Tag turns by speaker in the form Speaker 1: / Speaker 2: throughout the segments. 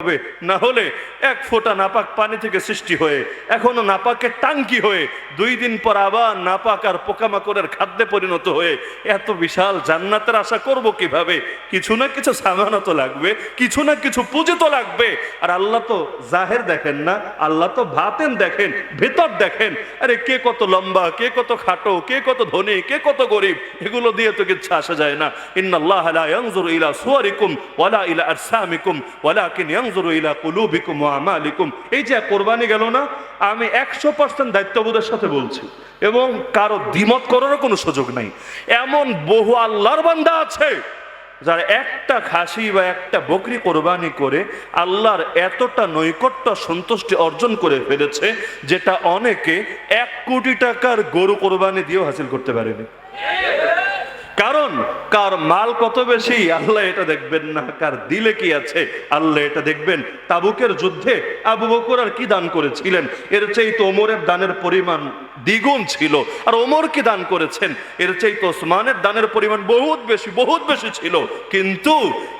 Speaker 1: হবে। না হলে এক ফোঁটা নাপাক পানি থেকে সৃষ্টি হয়ে, এখনও নাপাকের টাঙ্কি হয়ে, দুই দিন পর আবার নাপাক আর পোকামাকড়ের খাদ্যে পরিণত হয়ে, এত বিশাল জান্নাতের আশা করব কীভাবে? কিছু না কিছু সামানো তো লাগবে, কিছু না কিছু পুজো তো লাগবে। আর আল্লাহ তো জাহের দেখেন না, আল্লাহ তো ভাতেন দেখেন, ভেতর দেখেন। আরে কে কত লম্বা, কে কত খাটো, কে কত ধনী, কে কত গরিব, এগুলো দিয়ে তো কিছু আসা যায় না। ইন্নাল্লাহ লা ইলা সুয়ারিকুম, ওয়ালা ইলা আরসামিকুম, ওয়ালাকিন কোরবানি গেল না, আমি একশো পার্সেন্ট দায়িত্ববোধের সাথে বলছি। এবং কারও দ্বিমত করারও কোনো সুযোগ নাই। এমন বহু আল্লাহর বান্দা আছে, যারা একটা খাসি বা একটা বকরি কোরবানি করে আল্লাহর এতটা নৈকট্য সন্তুষ্টি অর্জন করে ফেলেছে, যেটা অনেকে এক কোটি টাকার গরু কোরবানি দিয়েও হাসিল করতে পারেনি। কারণ কার মাল কত বেশি? আল্লাহ এটা দেখবেন না। কার দিলে কি আছে? আল্লাহ এটা দেখবেন। তাবুকের যুদ্ধে আবু বকর আর কি দান করেছিলেন? এর চাইতে ওমরের দানের পরিমাণ দ্বিগুণ ছিল। আর ওমর কি দান করেছেন? এর চাইতে ওসমানের দানের পরিমাণ বহুত বেশি বহুত বেশি ছিল। কিন্তু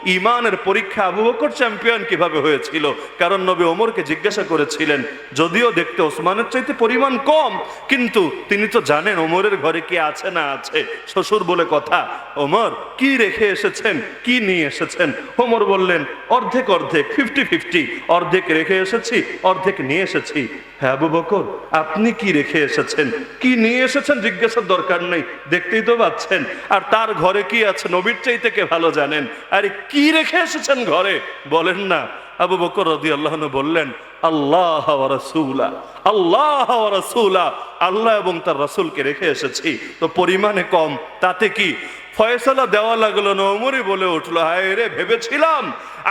Speaker 1: ইমানের পরীক্ষা আবু বকর চ্যাম্পিয়ন কীভাবে হয়েছিল? কারণ নবী ওমরকে জিজ্ঞাসা করেছিলেন, যদিও দেখতে ওসমানের চাইতে পরিমাণ কম, কিন্তু তিনি তো জানেন ওমরের ঘরে কি আছে না আছে। শ্বশুর বলে কথা, ওমর কি রেখে এসেছেন? কি নিয়ে এসেছেন? ওমর বললেন, অর্ধেক অর্ধেক ফিফটি ফিফটি অর্ধেক রেখে এসেছি, অর্ধেক নিয়ে এসেছি। হ্যাঁ বকর, আপনি কি রেখে এসেছেন? কি নিয়ে এসেছেন জিজ্ঞাসার দরকার নেই, দেখতেই তো পাচ্ছেন। আর তার ঘরে কি আছে, নবীর চাইতে কে ভালো জানেন? আরে, কি রেখে এসেছেন ঘরে? বলেন না। আবু বকর রদি আল্লাহ বললেন, আল্লাহ রসুলা আল্লাহ রসুলা। আল্লাহ এবং তার রসুলকে রেখে এসেছি। তো পরিমাণে কম, তাতে কি? ফয়সালা দেওয়া লাগল নমরি বলে উঠল, হায় রে, ভেবেছিলাম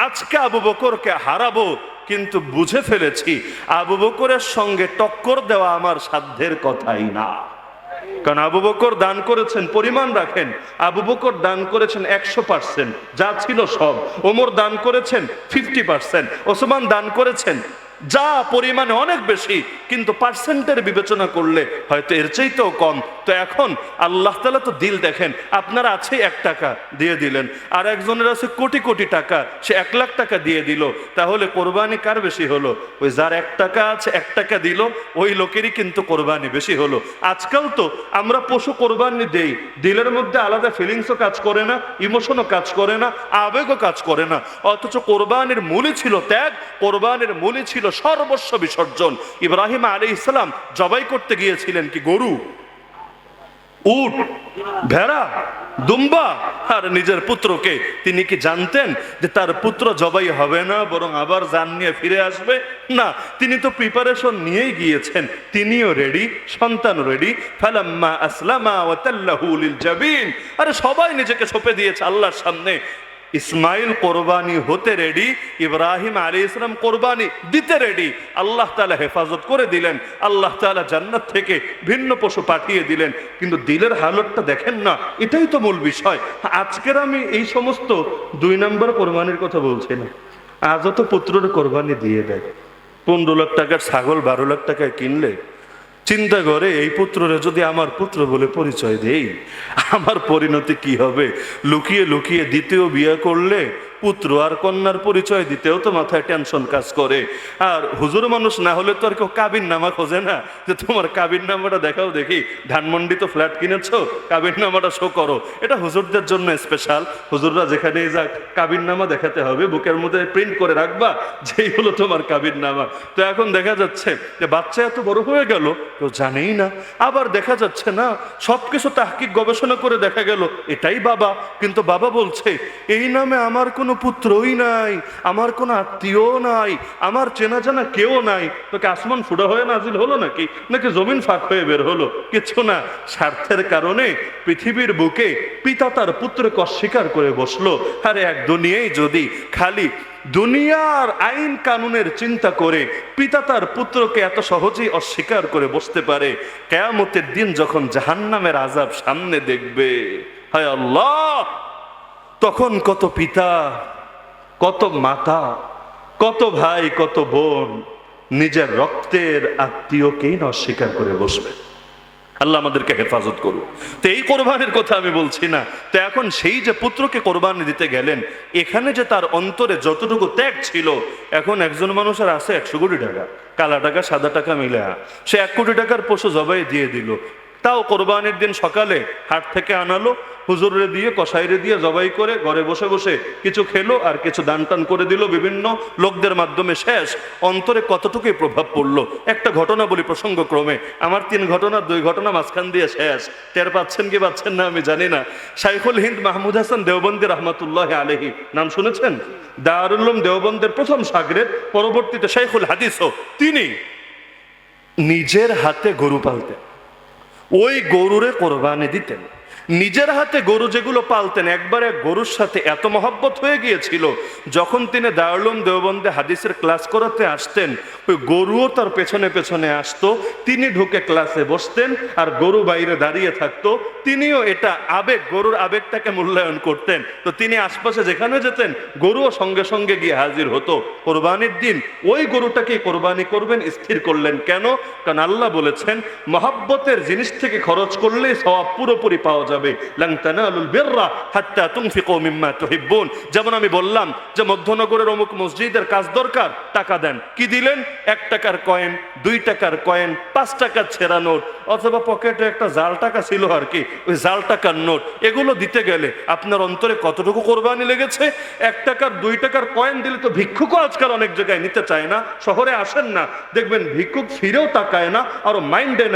Speaker 1: আজকে আবু বকরকে হারাবো, কিন্তু বুঝে ফেলেছি আবু বকরের সঙ্গে টক্কর দেওয়া আমার সাধ্যের কথাই না। কারণ আবু বকর দান করেছেন, পরিমাণ রাখেন। আবু বকর দান করেছেন একশো পার্সেন্ট যা ছিল সব। ওমর দান করেছেন ফিফটি পার্সেন্ট ওসমান দান করেছেন যা পরিমাণে অনেক বেশি, কিন্তু পার্সেন্টের বিবেচনা করলে হয়তো এর চাইতেও কম। তো এখন আল্লাহ তালা তো দিল দেখেন, আপনারা আছে এক টাকা দিয়ে দিলেন, আর একজনের আছে কোটি কোটি টাকা, সে এক লাখ টাকা দিয়ে দিল। তাহলে কোরবানি কার বেশি হলো? ওই যার এক টাকা আছে, এক টাকা দিল, ওই লোকেরই কিন্তু কোরবানি বেশি হলো। আজকাল তো আমরা পশু কোরবানি দেই, দিলের মধ্যে আলাদা ফিলিংসও কাজ করে না ইমোশনও কাজ করে না, আবেগও কাজ করে না। অথচ কোরবানির মূলই ছিল ত্যাগ, কোরবানির মূলই ছিল সর্বস্ব বিসর্জন। ইব্রাহিম আলী ইসলাম জবাই করতে গিয়েছিলেন কি গরু? উট, ভেড়া, দুম্বা। আর নিজের পুত্রকে তিনি কি জানতেন যে তার পুত্র জবাই হবে না, বরং আবার যান নিয়ে ফিরে আসবে? না, তিনি তো প্রিপারেশন নিয়েই গিয়েছেন। তিনিও রেডি সন্তান রেডি ফালাম্মা আসলামা ওয়াতাল্লাহু লিল জাবিন। আরে সবাই নিজেকে সঁপে দিয়েছে আল্লাহর সামনে। ইসমাইল কোরবানি হতে রেডি ইব্রাহিম আলী ইসলাম কোরবানি দিতে রেডি আল্লাহ তালা হেফাজত করে দিলেন, আল্লাহ তালা জান্নাত থেকে ভিন্ন পশু পাঠিয়ে দিলেন। কিন্তু দিলের হালতটা দেখেন না, এটাই তো মূল বিষয়। আজকের আমি এই সমস্ত দুই নম্বর কোরবানির কথা বলছি না। আজও তো পুত্রের কোরবানি দিয়ে দেয়। পনেরো লাখ টাকার ছাগল, বারো লাখ টাকায় কিনলে চিন্তা করে, এই পুত্ররে যদি আমার পুত্র বলে পরিচয় দেই, আমার পরিণতি কি হবে? লুকিয়ে লুকিয়ে দ্বিতীয় বিয়ে করলে পুত্র আর কন্যার পরিচয় দিতেও তো মাথায় টেনশন কাজ করে। আর হুজুর মানুষ না হলে তো আর কেউ কাবির নামা খোঁজে না। যে তোমার কাবির নামাটা দেখাও দেখি। ধানমন্ডি তো ফ্ল্যাট কিনেছো কাবির নামাটা শো করো। এটা হুজুরদের জন্য স্পেশাল হুজুররা যেখানেই যাক কাবির নামা দেখাতে হবে। বুকের মধ্যে প্রিন্ট করে রাখবা যেই হলো তোমার কাবির নামা। তো এখন দেখা যাচ্ছে যে বাচ্চা এত বড় হয়ে গেল, কেউ জানেই না। আবার দেখা যাচ্ছে না, সবকিছু তাহকিক গবেষণা করে দেখা গেল, এটাই বাবা। কিন্তু বাবা বলছে, এই নামে আমার কোনো পুত্রই নাই, আমার কোনো আত্মীয় নাই, আমার চেনা জানা কেউ নাই। তোকে আসমান ফুডা হয়ে নাজিল হলো নাকি? নাকি জমিন ফাঁক হয়ে বের হলো? কিছু না। স্বার্থের কারণে পৃথিবীর বুকে পিতা তার পুত্রকে অস্বীকার করে বসল। আরে এক দুনিয়ায় যদি খালি দুনিয়ার আইন কানুনের চিন্তা করে পিতা তার পুত্রকে এত সহজেই অস্বীকার করে বসতে পারে, কেয়ামতের দিন যখন জাহান্নামের আজাব সামনে দেখবে, হায় আল্লাহ! তখন কত পিতা, কত মাতা, কত ভাই, কত বোন নিজের রক্তের আত্মীয়কেই না অস্বীকার করে বসবে। আল্লাহ আমাদেরকে হেফাজত করুক। তো এই কোরবানির কথা আমি বলছি না। তো এখন সেই যে পুত্রকে কোরবানি দিতে গেলেন, এখানে যে তার অন্তরে যতটুকু ত্যাগ ছিল, এখন একজন মানুষের আছে একশো কোটি টাকা। কালা টাকা, সাদা টাকা মিলে সে এক কোটি টাকার পশু জবাই দিয়ে দিল। তাও কোরবানির দিন সকালে হাট থেকে আনালো হুজুরে দিয়ে, কসাইরে দিয়ে জবাই করে ঘরে বসে বসে কিছু খেলো আর কিছু দান টান করে দিল বিভিন্ন লোকদের মাধ্যমে শেষ। অন্তরে কতটুকুই প্রভাব পড়ল? একটা ঘটনা বলি প্রসঙ্গক্রমে। আমার তিন ঘটনা, দুই ঘটনা মাঝখান দিয়ে শেষ। টের পাচ্ছেন কি পাচ্ছেন না আমি জানি না। শাইখুল হিন্দ মাহমুদ হাসান দেওবন্দি রহমতুল্লাহ আলহী নাম শুনেছেন? দারুল্লুম দেওবন্দের প্রথম সাগরের, পরবর্তীতে শাইখুল হাদিসও। তিনি নিজের হাতে গরু পালতেন। ওই গরুরে কোরবানি দিতেন। নিজের হাতে গরু যেগুলো পালতেন, একবারে গরুর সাথে এত মহব্বত হয়ে গিয়েছিল, যখন তিনি দারুলুম দেওবন্দে হাদিসের ক্লাস করাতে আসতেন, ওই গরুও তার পেছনে পেছনে আসতো, তিনি ঢুকে ক্লাসে বসতেন আর গরু বাইরে দাঁড়িয়ে থাকতো, তিনিও এটা আবেগ, গরুর আবেগটাকে মূল্যায়ন করতেন। তো তিনি আশপাশে যেখানে যেতেন, গরুও সঙ্গে সঙ্গে গিয়ে হাজির হতো। কোরবানির দিন, ওই গরুটাকে কোরবানি করবেন, স্থির করলেন কেন? কারণ আল্লাহ বলেছেন, মহাব্বতের জিনিস থেকে খরচ করলে সওয়াব পুরোপুরি পাওয়া যাবে। তুহিব্বুন। যেমন আমি বললাম যে মধ্যনগরের অমুক মসজিদের কাজ দরকার, টাকা দেন। কি দিলেন? এক টাকার কয়েন, দুই টাকার কয়েন, পাঁচ টাকার ছেঁড়া নোট, অথবা পকেটে একটা জাল টাকা ছিল আর কি, ওই জাল টাকার নোট। এগুলো দিতে গেলে আপনার অন্তরে কতটুকু কোরবানি লেগেছে? এক টাকার, দুই টাকার কয়েন দিলে তো ভিক্ষুকও আজকাল অনেক জায়গায় নিতে চায় না, শহরে আসেন না। দেখবেন ভিক্ষুক ফিরেও তাকায় না, আরও মাইন্ডে